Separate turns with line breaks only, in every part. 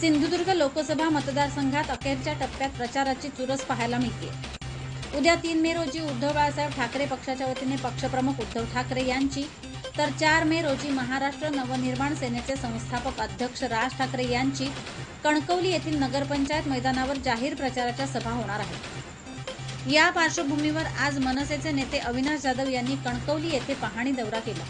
सिंधुदुर्ग लोकसभा मतदारसंघात अखेरच्या टप्प्यात प्रचाराची चुरस पाहायला मिळते. उद्या तीन मे रोजी उद्धव बाळासाहेब ठाकरे पक्षाच्या वतीने पक्षप्रमुख उद्धव ठाकरे यांची तर चार मे रोजी महाराष्ट्र नवनिर्माण सेनेचे संस्थापक अध्यक्ष राज ठाकरे यांची कणकवली येथील नगरपंचायत मैदानावर जाहीर प्रचाराच्या सभा होणार आहे या पार्श्वभूमीवर आज मनसेचे नेते अविनाश जाधव यांनी कणकवली येथे पाहणी दौरा केला.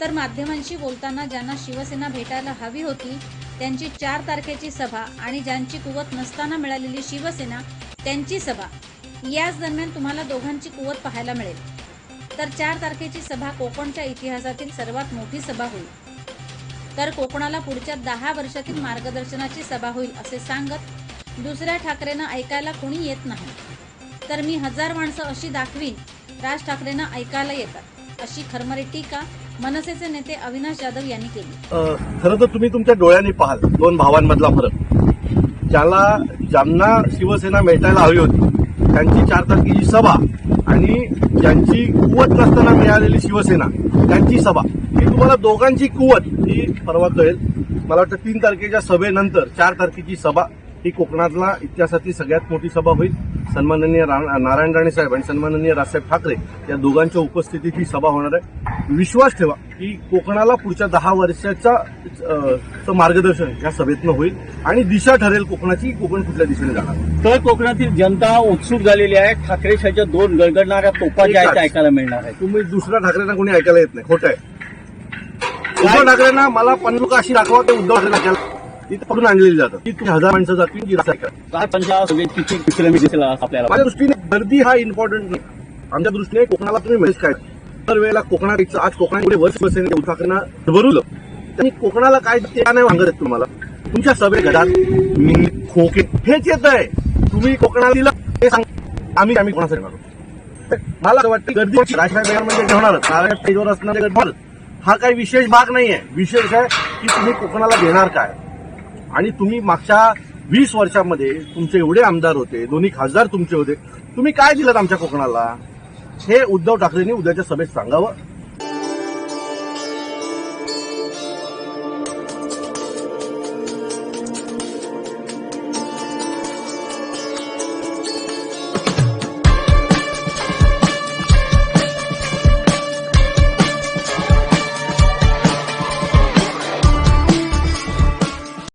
तर माध्यमांशी बोलताना ज्यांना शिवसेना भेटायला हवी होती त्यांची चार तारखेची सभा आणि ज्यांची कुवत नसताना मिळालेली शिवसेना त्यांची सभा. याच दरम्यान तुम्हाला दोघांची कुवत पाहायला मिळेल. तर चार तारखेची सभा कोकणच्या इतिहासातील सर्वात मोठी सभा होईल. तर कोकणाला पुढच्या दहा वर्षातील मार्गदर्शनाची सभा होईल असे सांगत दुसऱ्या ठाकरेंना ऐकायला कोणी येत नाही. तर मी हजार माणसं अशी दाखवीन राज ठाकरेंना ऐकायला येतात अशी खरमरी टीका मनसेचे नेते अविनाश जाधव यांनी केली.
खरं तर तुम्ही तुमच्या डोळ्यांनी पाहाल दोन भावांमधला फरक. ज्याला ज्यांना शिवसेना भेटायला हवी होती त्यांची चार तारखेची सभा आणि ज्यांची कुवत नसताना मिळालेली शिवसेना त्यांची सभा. ही तुम्हाला दोघांची कुवत ही परवा कळेल. मला वाटतं तीन तारखेच्या सभेनंतर चार तारखेची सभा ही कोकणातला इतिहासातली सगळ्यात मोठी सभा होईल. सन्माननीय रा- नारायण राणे साहेब आणि सन्माननीय राजसाहेब ठाकरे या दोघांच्या उपस्थितीत ही सभा होणार आहे. विश्वास ठेवा की कोकणाला पुढच्या दहा वर्षाचा मार्गदर्शन या सभेतनं होईल आणि दिशा ठरेल कोकणाची कोकण कुठल्या दिशेने जाणार.
तर कोकणातील जनता उत्सुक झालेली आहे. ठाकरेशाच्या दोन गळगडणाऱ्या तोपा ज्या आहेत ऐकायला मिळणार आहेत.
तुम्ही दुसऱ्या ठाकरेंना कोणी ऐकायला येत नाही. खोटं आहे. उद्धव ठाकरेंना मला पन्नुक अशी दाखवा ते उद्धव ठाकरे इथं पकडून आणलेली जातात. ती तुम्ही हजार माणसं जातील जी
दिसेल आपल्याला.
माझ्या दृष्टीने गर्दी हा इम्पॉर्टंट नाही. आमच्या दृष्टीने कोकणाला तुम्ही मेसेज काय? दर वेळेला कोकणात यायचं. आज एवढे वर्ष बसेल उद्धव ठाकरेंना भरवलं त्यांनी कोकणाला काय ते नाही आहेत तुम्हाला? तुमच्या सभे घरात मी खोके हेच येत आहे. तुम्ही कोकणाला दिलं हे सांग. आम्ही आम्ही कोणासाठी मागू? तर मला असं वाटतं गर्दी यार म्हणजे घेणारच नारायण स्टेजवर असणार हा काही विशेष भाग नाहीये. विशेष आहे की तुम्ही कोकणाला घेणार काय? आणि तुम्ही मागच्या वीस वर्षामध्ये तुमचे एवढे आमदार होते दोन्ही खासदार तुमचे होते तुम्ही काय दिलं आमच्या कोकणाला? हे उद्धव ठाकरेंनी उद्याच्या सभेत सांगावं?